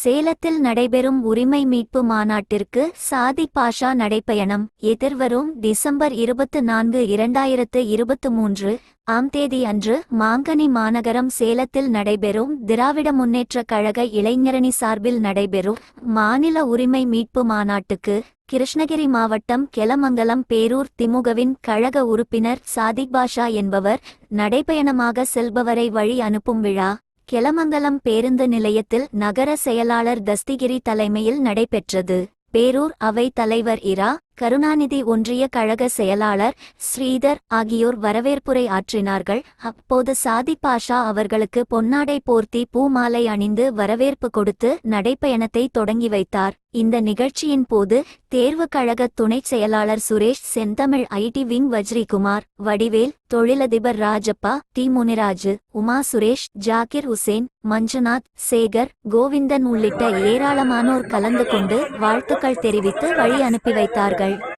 சேலத்தில் நடைபெறும் உரிமை மீட்பு மாநாட்டிற்கு சாதி பாஷா நடைப்பயணம் எதிர்வரும் டிசம்பர் இருபத்து நான்கு இரண்டாயிரத்து இருபத்து மூன்று ஆம் தேதி அன்று மாங்கனி மாநகரம் சேலத்தில் நடைபெறும் திராவிட முன்னேற்ற கழக இளைஞரணி சார்பில் நடைபெறும் மாநில உரிமை மீட்பு மாநாட்டுக்கு கிருஷ்ணகிரி மாவட்டம் கெலமங்கலம் பேரூர் திமுகவின் கழக உறுப்பினர் சாதிக் பாஷா என்பவர் நடைபயணமாக செல்பவரை வழி அனுப்பும் விழா கெலமங்கலம் பேருந்து நிலையத்தில் நகர செயலாளர் தஸ்திகிரி தலைமையில் நடைபெற்றது. பேரூர் அவை தலைவர் இரா கருணாநிதி ஒன்றிய கழக செயலாளர் ஸ்ரீதர் ஆகியோர் வரவேற்புரை ஆற்றினார்கள். அப்போது சாதி பாஷா அவர்களுக்கு பொன்னாடை போர்த்தி பூமாலை அணிந்து வரவேற்பு கொடுத்து நடைப்பயணத்தை தொடங்கி வைத்தார். இந்த நிகழ்ச்சியின் போது தேர்வு கழக துணைச் செயலாளர் சுரேஷ் செந்தமிழ் ஐடி விங் வஜ்ரிகுமார் வடிவேல் தொழிலதிபர் ராஜப்பா டி முனிராஜு உமா சுரேஷ் ஜாகிர் உசேன் மஞ்சுநாத் சேகர் கோவிந்தன் உள்ளிட்ட ஏராளமானோர் கலந்து கொண்டு வாழ்த்துக்கள் தெரிவித்து வழி அனுப்பி வைத்தார்கள்.